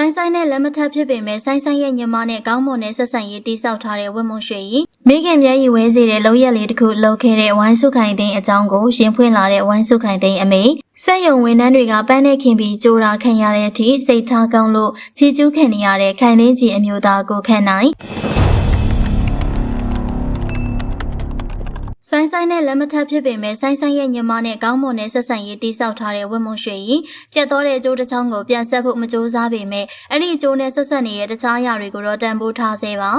ဆိုင်ဆိုင်နဲ့လက်မထပ်ဖြစ်ပေမဲ့ဆိုင်ဆိုင်ရဲ့ညီမနဲ့ကောင်းမွန်တဲ့ဆက်ဆံရေးတိစောက်ထားတဲ့ဝတ်မွန်ရွှေကြီးမိခင်မျက်ရည်ဝဲစေတဲ့လောက်ရက်လေးတစ်ခုလှုပ်ခဲ့တဲ့ဝိုင်းစုခိုင်သိန်းအကြောင်းကိုရင်ဖွင့်လာတဲ့ဝိုင်းစုခိုင်သိန်းအမေစက်ယုံဝန်ထမ်းတွေကပန်းနဲ့ခင်ပြီးကြိုးတာခံရတဲ့အထိစိတ်ထားကောင်းလို့ချီကျူးခံနေရတဲ့ခိုင်သိန်းကြီးအမျိုးသားကိုခန့်နိုင် ဆိုင်ဆိုင်နဲ့လက်မထပ်ဖြစ်ပေမဲ့ဆိုင်ဆိုင်ရဲ့ညီမနဲ့ကောင်းမွန်တဲ့ဆက်ဆံရေးတိစောက်ထားတဲ့ဝတ်မွန်ရွှေကြီးပြတ်တော်တဲ့အကျိုးတစ်ချောင်းကိုပြန်ဆက်ဖို့မကြိုးစားပေမဲ့အဲ့ဒီအကျိုးနဲ့ဆက်ဆက်နေတဲ့တခြားအရာတွေကိုတော့တန်ဖိုးထားစေပါ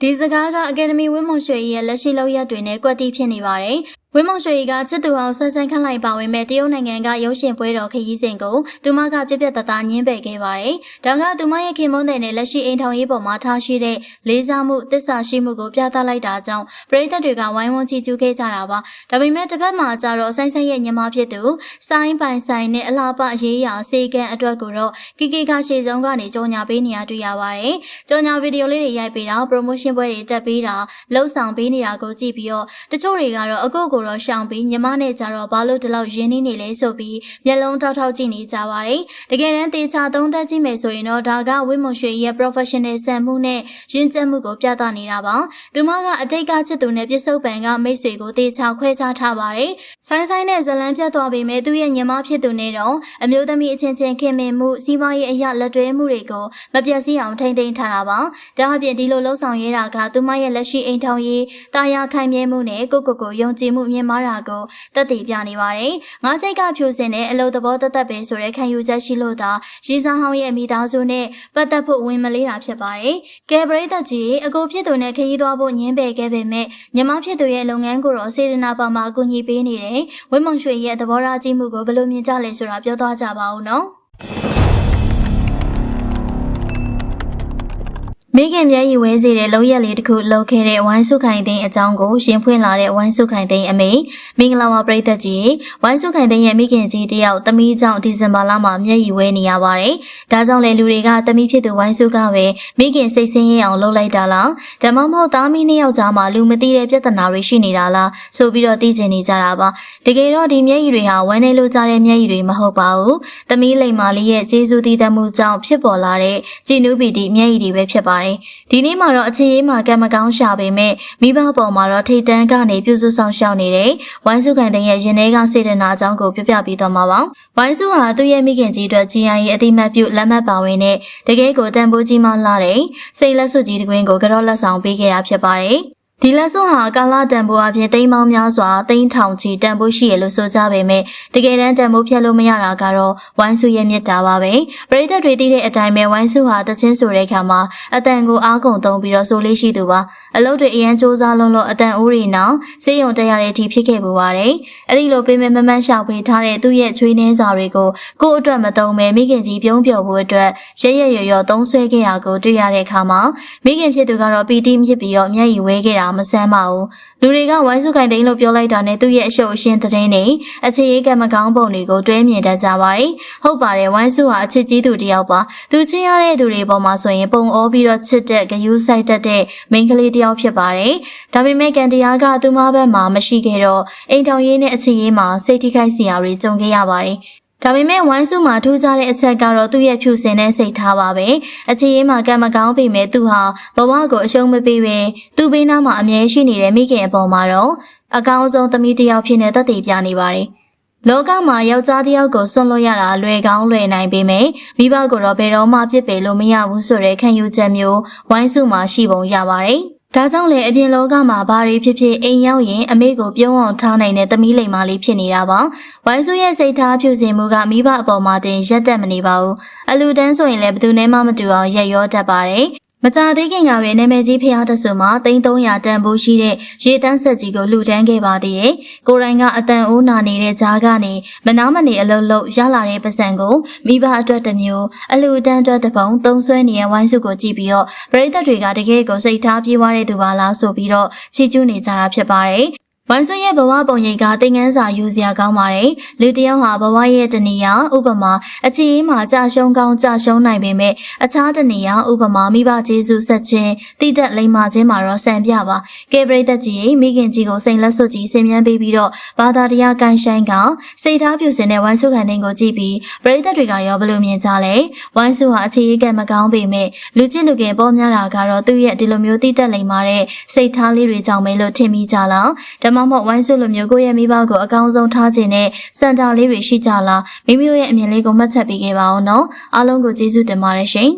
ဒီစကားကအကယ်ဒမီဝင်းမွန်ရွှေကြီးရဲ့လက်ရှိလောက်ရက်တွေနဲ့ကွက်တီဖြစ်နေပါတယ် ဝင်းမွန်ရွှေကြီးကချစ်သူအောင်ဆန်းဆန်းခန့်လိုက်ပါဝင်မဲ့တရုတ်နိုင်ငံကရုပ်ရှင်ပွဲတော်ခရီးစဉ်ကိုသူမကပြက်ပြက်တသားညှင်းပယ်ခဲ့ပါတယ်။ဒါကသူမရဲ့ခင်မွန်းတဲ့နဲ့လက်ရှိအိမ်ထောင်ရေးပေါ်မှာထားရှိတဲ့လေးစားမှုတစ္ဆာရှိမှုကိုပြသလိုက်တာကြောင့်ပရိသတ်တွေကဝိုင်းဝန်းချီးကျူးခဲ့ကြတာပါ။ဒါပေမဲ့တစ်ဖက်မှာကျတော့ဆိုင်းဆိုင်းရဲ့ညီမဖြစ်သူဆိုင်းပိုင်ဆိုင်နဲ့အလားပရေးရာစေကံအတွက်ကိုတော့ကီကီကရှေဆုံးကနေကြောညာပေးနေရတွေ့ရပါတယ်။ကြောညာဗီဒီယိုလေးတွေရိုက်ပေးတာ promotion ပွဲတွေတက်ပေးတာလှုပ်ဆောင်ပေးနေတာကိုကြည့်ပြီးတော့တချို့တွေကတော့အကုတ်ကိုတော့ရှောင်ပြီးညီမနဲ့ကြတော့ဘာလို့ဒီလောက်ရင်းနှီးနေလဲဆိုပြီးမျက်လုံးထောက်ထောက်ကြည့်နေကြပါတယ်။တကယ်တမ်းတေချာသုံးတက်ကြည့်မယ်ဆိုရင်တော့ဒါကဝိမွန်ရွှေရဲ့ professional စံမှုနဲ့ရင်းကျက်မှုကိုပြသနေတာပါ။သူမကအတိတ်ကချစ်သူနဲ့ပြစ္ဆုတ်ပံကမိတ်ဆွေကိုတေချာခွဲခြားထားပါတယ်။ဆိုင်းဆိုင်းနဲ့ဇလန်းပြတ်သွားပေမဲ့သူ့ရဲ့ညီမဖြစ်သူနဲ့တော့အမျိုးသမီးအချင်းချင်းခင်မင်မှုစီးပွားရေးအရာလက်တွဲမှုတွေကိုမပြတ်စည်းအောင်ထိမ့်သိမ်းထားတာပါ။ဒါအပြင်ဒီလိုလှုပ်ဆောင်ရတာကသူမရဲ့လက်ရှိအိမ်ထောင်ရေးတာယာခိုင်မြဲမှုနဲ့ကိုကိုကိုယုံကြည်မှုမြင့်မားတာကိုတက်တည်ပြနေပါတယ်။ငါးစိတ်ကဖြူစင်တဲ့အလုပ်သဘောတသက်ပဲဆိုတဲ့ခံယူချက်ရှိလို့သာရီစာဟောင်းရဲ့မိသားစုနဲ့ပတ်သက်ဖို့ဝင်မလေးတာဖြစ်ပါတယ်။ကဲပရိသတ်ကြီးအကိုဖြစ်သူနဲ့ခရီးသွားဖို့ညင်းပယ်ခဲ့ပေမဲ့ညီမဖြစ်သူရဲ့လုပ်ငန်းကိုတော့စေတနာပါမှာအကူအညီပေးနေတယ်။ဝင်းမုံရွှေရဲ့သဘောထားကြီးမှုကိုဘယ်လိုမြင်ကြလဲဆိုတာပြောသွားကြပါဦးနော်။ မိခင်မျက်ရည်ဝဲစေတဲ့လောက်ရက်လေးတစ်ခုလှုပ်ခဲ့တဲ့ဝိုင်းစုခိုင်သိန်းအကြောင်းကိုရှင်ဖွင့်လာတဲ့ဝိုင်းစုခိုင်သိန်းအမေမင်္ဂလာပါပရိသတ်ကြီးဝိုင်းစုခိုင်သိန်းရဲ့မိခင်ကြီးတယောက်သမီးကြောင့်ဒီဇင်ဘာလမှာမျက်ရည်ဝဲနေရပါတယ်။ဒါကြောင့်လေလူတွေကသမီးဖြစ်သူဝိုင်းစုကပဲမိခင်စိတ်ဆင်းရဲအောင်လုပ်လိုက်တာလား။ဒါမှမဟုတ်သားမီးနှစ်ယောက်ကြားမှာလူမသိတဲ့ပြဿနာတွေရှိနေတာလားဆိုပြီးတော့သိကျင်နေကြတာပါ။တကယ်တော့ဒီမျက်ရည်တွေဟာဝမ်းနေလို့ကြတဲ့မျက်ရည်တွေမဟုတ်ပါဘူး။သမီးလိမ္မာလေးရဲ့ကျေးဇူးတည်တတ်မှုကြောင့်ဖြစ်ပေါ်လာတဲ့ကြည်နူးပီတိမျက်ရည်တွေပဲဖြစ်ပါတယ်။ဒီနေ့မှာတော့အခြေရေးမှာကံမကောင်းရှာပေမဲ့မိဘပေါ်မှာတော့ထိတ်တန်းကနေပြုစုဆောင်ရှောက်နေတဲ့ဝိုင်းစုကန်တဲ့ရဲ့ရင်ထဲကစေတနာအကြောင်းကိုပြပြပေးသွားမှာပါ။ဝိုင်းစုဟာသူ့ရဲ့မိခင်ကြီးအတွက် GI ရဲ့အတိမတ်ပြုလက်မှတ်ပါဝင်တဲ့တကယ်ကိုတန်ဖိုးကြီးမှလာတဲ့စိတ်လက်စွပ်ကြီးတစ်ကွင်းကိုကြော့လက်ဆောင်ပေးခဲ့တာဖြစ်ပါတယ်။ ဒီလက်စွပ်ဟာကာလာတန်ဖိုးအပြင်တိမ်မောင်းများစွာတိမ်ထောင်ချီတန်ဖိုးရှိရလို့ဆိုကြပေမဲ့တကယ်တမ်းတန်ဖိုးဖြတ်လို့မရတာကတော့ဝိုင်းစုရဲ့မြစ်တာပါပဲပရိသတ်တွေသိတဲ့အတိုင်းပဲဝိုင်းစုဟာတချင်းဆိုတဲ့ခါမှာအတန်ကိုအားကုန်သုံးပြီးတော့ဆိုလေးရှိသူပါအလုပ်တွေအရန်စူးစမ်းလုံးလို့အတန်ဦးရီနောင်စေယုံတက်ရတဲ့အထိဖြစ်ခဲ့ပူပါတယ်အဲ့ဒီလိုပေးမဲ့မမန်းရှောက်ပေးထားတဲ့သူ့ရဲ့ချွေးနှင်းစာတွေကိုကိုယ့်အတွက်မသုံးပဲမိခင်ကြီးပြုံးပြော်ဖို့အတွက်ရရရရသုံးဆွဲခဲ့တာကိုတွေ့ရတဲ့အခါမှာမိခင်ဖြစ်သူကတော့ပီတီမြစ်ပြီးတော့မျက်ရည်ဝဲခဲ့တာမဆန်းပါဘူးလူတွေကဝိုင်းစုခိုင်သိန်းလို့ပြောလိုက်တာနဲ့သူ့ရဲ့အရှုပ်အရှင်းသတင်းတွေအခြေရေးကံမကောင်းပုံတွေကိုတွဲမြင်တတ်ကြပါတယ်ဟုတ်ပါတယ်ဝိုင်းစုဟာအချစ်ကြီးသူတစ်ယောက်ပါသူချင်းရတဲ့သူတွေပေါ်မှာဆိုရင်ပုံအောပြီးတော့ချစ်တဲ့ဂယူးဆိုင်တတ်တဲ့မိန်းကလေးတစ်ယောက်ဖြစ်ပါတယ်ဒါပေမဲ့ကံတရားကသူမဘက်မှာမရှိခဲ့တော့အိမ်ထောင်ရေးနဲ့အခြေရေးမှာစိတ်ထိခိုက်စရာတွေကြုံခဲ့ရပါတယ် ဒါပေမဲ့ဝိုင်းစုမှာထူးခြားတဲ့အချက်ကတော့သူ့ရဲ့ဖြူစင်တဲ့စိတ်ထားပါပဲအခြေရေးမှာကံမကောင်းပေမဲ့သူဟာဘဝကိုအရှုံးမပေးပဲသူ့ဘေးနားမှာအမြဲရှိနေတဲ့မိခင်အပေါ်မှာတော့အကောင်းဆုံးသမီးတစ်ယောက်ဖြစ်နေတတ်သိပြနေပါတယ်လောကမှာယောက်ျားတစ်ယောက်ကိုစွန့်လွတ်ရတာလွယ်ကောင်းလွယ်နိုင်ပေမဲ့မိဘကိုတော့ဘယ်တော့မှပြစ်ပယ်လို့မရဘူးဆိုတဲ့ခံယူချက်မျိုးဝိုင်းစုမှာရှိပုံရပါတယ်။ ဒါကြောင့်လေအပြင်လောကမှာဘာတွေဖြစ်ဖြစ်အိမ်ရောက်ရင်အမေကိုပြုံးအောင်ထားနိုင်တဲ့သမီးလိမ္မာလေးဖြစ်နေတာပါ။ဝိုင်းစုရဲ့စိတ်ထားဖြူစင်မှုကမိဘအပေါ်မှာတင်ရက်တက်မနေပါဘူး။အလူတန်းဆိုရင်လည်းဘယ်သူနဲ့မှမတူအောင်ရက်ရောတတ်ပါတယ်။ မကြသေးခင်ကပဲနာမည်ကြီးဖျားတဆူမှာ3300တန်ဖိုးရှိတဲ့ရေတန်းဆက်ကြီးကိုလှူဒန်းခဲ့ပါသေးတယ်။ကိုရိုင်းကအတန်အိုးနာနေတဲ့ကြားကနေမနာမနေအလုံးလုံးရလာတဲ့ပတ်စံကိုမိဘအတွက်တစ်မျိုးအလှူဒန်းအတွက်တစ်ပုံသုံးဆွဲနေတဲ့ဝိုင်းစုကိုကြည့်ပြီးတော့ပရိသတ်တွေကတကယ်ကိုစိတ်ထားပြေးွားတဲ့သူပါလားဆိုပြီးတော့ချီးကျူးနေကြတာဖြစ်ပါတယ်။ ဝိုင်းဆွရဲ့ဘဝပုံရိပ်ကသင်ငန်းစာယူစရာကောင်းပါတယ်။လူတစ်ယောက်ဟာဘဝရဲ့တဏှာဥပမာအခြေအေးမှာကြာရှုံးကောင်းကြာရှုံးနိုင်ပေမဲ့အခြားတဏှာဥပမာမိဘကျေးဇူးဆက်ခြင်းတိတက်လိမ္မာခြင်းမှာတော့စံပြပါ။ကဲပရိသတ်ကြီးရေမိခင်ကြီးကိုစိန်လက်စွပ်ကြီးဆင်မြန်းပေးပြီးတော့ဘာသာတရားကန်ဆိုင်ကစိတ်ထားပြူစင်တဲ့ဝိုင်းစုခံတဲ့ကိုကြည့်ပြီးပရိသတ်တွေကရောဘယ်လိုမြင်ကြလဲ။ဝိုင်းစုဟာအခြေအေးကမကောင်းပေမဲ့လူချင်းလူခင်ပေါ်များတာကတော့သူ့ရဲ့ဒီလိုမျိုးတိတက်လိမ္မာတဲ့စိတ်ထားလေးတွေကြောင့်ပဲလို့ထင်မိကြလား။ဒါမှမဟုတ်ဝိုင်းစုလိုမျိုးကိုယ့်ရဲ့မိဘကိုအကောင်းဆုံးထားခြင်းနဲ့စံတာလေးတွေရှိကြလားမိမိတို့ရဲ့အမြင်လေးကိုမှတ်ချက်ပေးခဲ့ပါအောင်နော်အားလုံးကိုကျေးဇူးတင်ပါတယ်ရှင်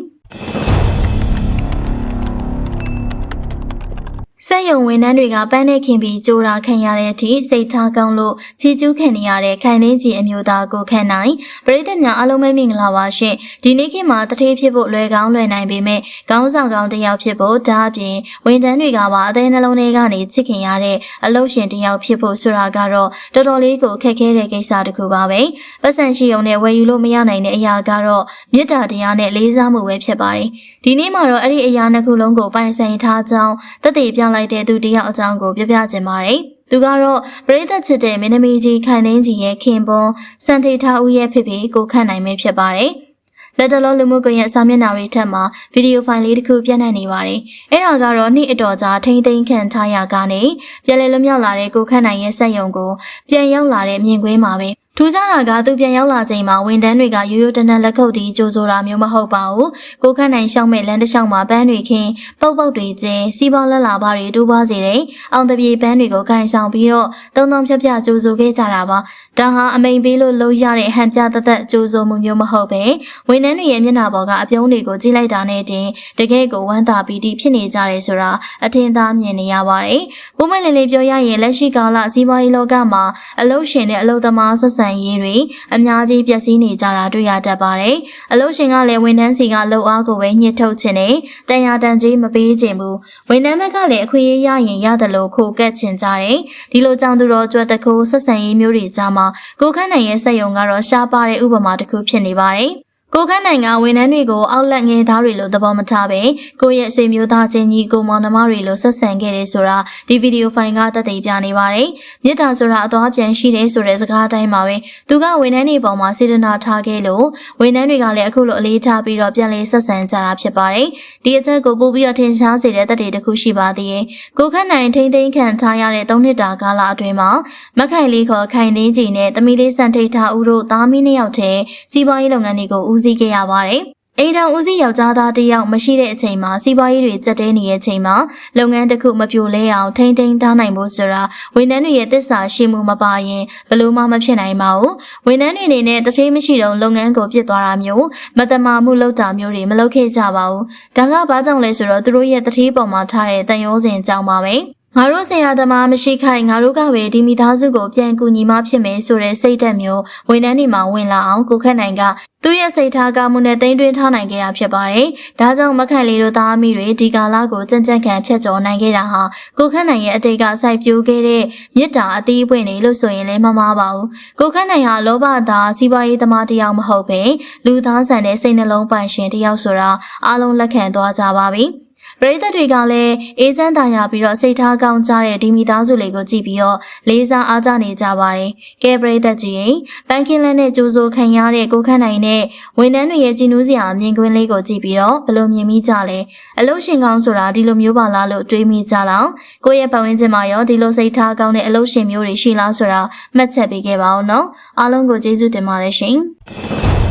က်ယုံဝန်ထမ်းတွေကပန်းနဲ့ခင်ပြီးကြိုးတာခံရတဲ့အထိစိတ်ထားကောင်းလို့ချီကျူးခံနေရတဲ့ခိုင်နှင်းကြီးအမျိုးသားကိုခန့်နိုင်ပရိသတ်များအားလုံးပဲမင်္ဂလာပါရှင်ဒီနေ့ခေတ်မှာတထေးဖြစ်ဖို့လွယ်ကောင်းလွယ်နိုင်ပေမဲ့ခေါင်းဆောင်ကောင်းတစ်ယောက်ဖြစ်ဖို့ဒါအပြင်ဝန်ထမ်းတွေကပါအသေးနှလုံးထဲကနေချစ်ခင်ရတဲ့အလုပ်ရှင်တစ်ယောက်ဖြစ်ဖို့ဆိုတာကတော့တော်တော်လေးကိုခက်ခဲတဲ့ကိစ္စတစ်ခုပါပဲပတ်စံရှိုံနဲ့ဝယ်ယူလို့မရနိုင်တဲ့အရာကတော့မေတ္တာတရားနဲ့လေးစားမှုပဲဖြစ်ပါတယ်ဒီနေ့မှာတော့အဲ့ဒီအရာနှစ်ခုလုံးကိုပိုင်ဆိုင်ထားကြောင်းသက်သေပြလိုက်တဲ့သူတစ်ယောက်အကြောင်းကိုပြောပြခြင်းပါတယ်။သူကတော့ပရိသတ်ချစ်တဲ့မင်းသမီးကြီးခိုင်သိန်းကြီးရဲ့ခင်ပွန်းစံထေထားဦးရဲ့ဖြစ်ဖြစ်ကိုခန့်နိုင်ပဲဖြစ်ပါတယ်။လက်တလုံးလူမှုကွန်ရက်စာမျက်နှာတွေထက်မှာဗီဒီယိုဖိုင်လေးတစ်ခုပြန့်နှံ့နေပါတယ်။အဲ့ဒါကတော့နေ့အတော်ကြာထိမ့်သိမ်းခံထားရကနေပြန်လည်လွတ်မြောက်လာတဲ့ကိုခန့်နိုင်ရဲ့စက်ယုံကိုပြန်ရောက်လာတဲ့မြင်ကွင်းမှာပဲ ထူးခြားတာကသူပြန်ရောက်လာချိန်မှာဝန်တန်းတွေကရိုးရိုးတနက်လက်ခုပ်တီးကြိုးဆိုတာမျိုးမဟုတ်ပါဘူး။ကိုခန့်နိုင်ရှောင်းမဲ့လမ်းတစ်လျှောက်မှာပန်းတွေခင်းပုတ်ပုတ်တွေကျင်းစီးပွားလက်လာပါတွေတိုးပွားစေတဲ့အောင်တပြေပန်းတွေကိုခိုင်ဆောင်ပြီးတော့တုံတုံဖြက်ဖြက်ကြိုးဆိုခဲ့ကြတာပါ။ဒါဟာအမိန်ပေးလို့လှုပ်ရတဲ့ဟန်ပြသက်သက်ကြိုးဆိုမှုမျိုးမဟုတ်ပဲဝန်တန်းတွေရဲ့မျက်နှာပေါ်ကအပြုံးတွေကိုကြည့်လိုက်တာနဲ့တင်တကယ်ကိုဝမ်းသာပီတိဖြစ်နေကြတယ်ဆိုတာအထင်သာမြင်နေရပါတယ်။ပုံမှန်လေးလေးပြောရရင်လက်ရှိကာလစီးပွားရေးလောကမှာအလုရှင်နဲ့အလုသမားဆက်ဆံရေးတွေအများကြီးပျက်စီးနေကြတာတွေ့ရတတ်ပါတယ်။အလုရှင်ကလည်းဝန်ထမ်းစီကလှုပ်အားကိုပဲညှစ်ထုတ်ခြင်းနဲ့တန်ရာတန်ကြီးမပေးခြင်းဘူး။ဝန်ထမ်းဘက်ကလည်းအခွင့်အရေးရရင်ရတယ်လို့ခိုကက်ချင်ကြတယ်။ဒီလိုကြောင့်သူတော်ကြွက်တကူဆက်ဆံရေးမျိုးတွေကြားမှာကိုခန့်နိုင်ရဲ့စက်ယုံကတော့ရှားပါတဲ့ဥပမာတစ်ခုဖြစ်နေပါတယ်။ ကိုခန်းနိုင်ငံဝန်ထမ်းတွေကိုအောက်လက်ငယ်သားတွေလိုသဘောမထားပဲကိုယ့်ရဲ့ဆွေမျိုးသားချင်းကြီးကိုမောင်နှမတွေလိုဆက်ဆံခဲ့တယ်ဆိုတာဒီဗီဒီယိုဖိုင်ကသက်သေပြနေပါတယ်။မြစ်တာဆိုတာအသွားပြန်ရှိတယ်ဆိုတဲ့စကားအတိုင်းပါပဲ။သူကဝန်ထမ်းတွေပေါ်မှာစေတနာထားခဲ့လို့ဝန်ထမ်းတွေကလည်းအခုလိုအလေးထားပြီးတော့ပြန်လေးဆက်ဆံကြတာဖြစ်ပါတယ်။ဒီအချက်ကိုပို့ပြီးတော့ထင်ရှားစေတဲ့သက်သေတစ်ခုရှိပါသေးတယ်။ကိုခန်းနိုင်ထိမ့်သိမ်းခံထားရတဲ့၃နှစ်တာကာလအတွင်းမှာမခိုင်လေးခေါ်ခိုင်သိန်းကြီးနဲ့တမီလေးစံထိတ်ထားဦးတို့သားမီးနှစ်ယောက်ထဲစီးပွားရေးလုပ်ငန်းတွေကိုဦးစီးခဲ့ရပါတယ်။အိမ်ထောင်ဦးစီးယောက်ျားသားတစ်ယောက်မရှိတဲ့အချိန်မှာစီးပွားရေးတွေကြက်တဲနေတဲ့အချိန်မှာလုပ်ငန်းတစ်ခုမပြိုလဲအောင်ထိမ့်ထိမ့်ထားနိုင်ဖို့ဆိုတာဝန်ထမ်းတွေရဲ့တစ္ဆာရှိမှုမပါရင်ဘယ်လို့မှမဖြစ်နိုင်ပါဘူး။ဝန်ထမ်းတွေအနေနဲ့တထေးမရှိတော့လုပ်ငန်းကိုပြစ်သွားတာမျိုးမတမာမှုလုပ်တာမျိုးတွေမလုပ်ခဲ့ကြပါဘူး။ဒါကဘာကြောင့်လဲဆိုတော့သူတို့ရဲ့တထေးပေါ်မှာထားတဲ့တန်ရိုးစင်ကြောင့်ပါပဲ။ ငါတို့ဆရာသမားမရှိခိုင်ငါတို့ကပဲဒီမိသားစုကိုပြန်ကူညီမဖြစ်မယ်ဆိုတဲ့စိတ်ဓာတ်မျိုးဝန်ထမ်းတွေမှာဝင်လာအောင်ကိုခက်နိုင်ကသူ့ရဲ့စိတ်ထားကောင်းမှုနဲ့တင်သွင်းထားနိုင်ခဲ့တာဖြစ်ပါတယ်။ဒါကြောင့်မခန့်လေးတို့သားအမိတွေဒီကာလကိုကြံ့ကြံ့ခံဖြတ်ကျော်နိုင်ခဲ့တာဟာကိုခန့်နိုင်ရဲ့အတိတ်ကစိုက်ပျိုးခဲ့တဲ့မေတ္တာအသီးပွင့်တွေလို့ဆိုရင်လည်းမမှားပါဘူး။ကိုခန့်နိုင်ဟာလောဘသားစီးပွားရေးသမားတစ်ယောက်မဟုတ်ပဲလူသားဆန်တဲ့စိတ်နှလုံးပိုင်ရှင်တစ်ယောက်ဆိုတာအားလုံးလက်ခံသွားကြပါပြီ။ ပရိသတ်တွေကလည်းအေးချမ်းသာရပြီးတော့စိတ်ထားကောင်းကြတဲ့ဒီမိသားစုလေးကိုကြည့်ပြီးတော့လေးစားအားကြနေကြပါတယ်။ကဲပရိသတ်ကြီးပန်းကင်းလန်းနဲ့ကြိုးစိုးခံရတဲ့ကိုခန့်နိုင်တဲ့ဝန်ထမ်းတွေရဲ့ကြည်နူးစရာအမြင်ကွင်းလေးကိုကြည့်ပြီးတော့ဘယ်လိုမြင်မိကြလဲ။အလို့ရှင်ကောင်းဆိုတာဒီလိုမျိုးပါလားလို့တွေးမိကြလား။ကိုယ့်ရဲ့ပတ်ဝန်းကျင်မှာရောဒီလိုစိတ်ထားကောင်းတဲ့အလို့ရှင်မျိုးတွေရှိလားဆိုတာမှတ်ချက်ပေးခဲ့ပါဦးနော်။အားလုံးကိုကျေးဇူးတင်ပါတယ်ရှင်။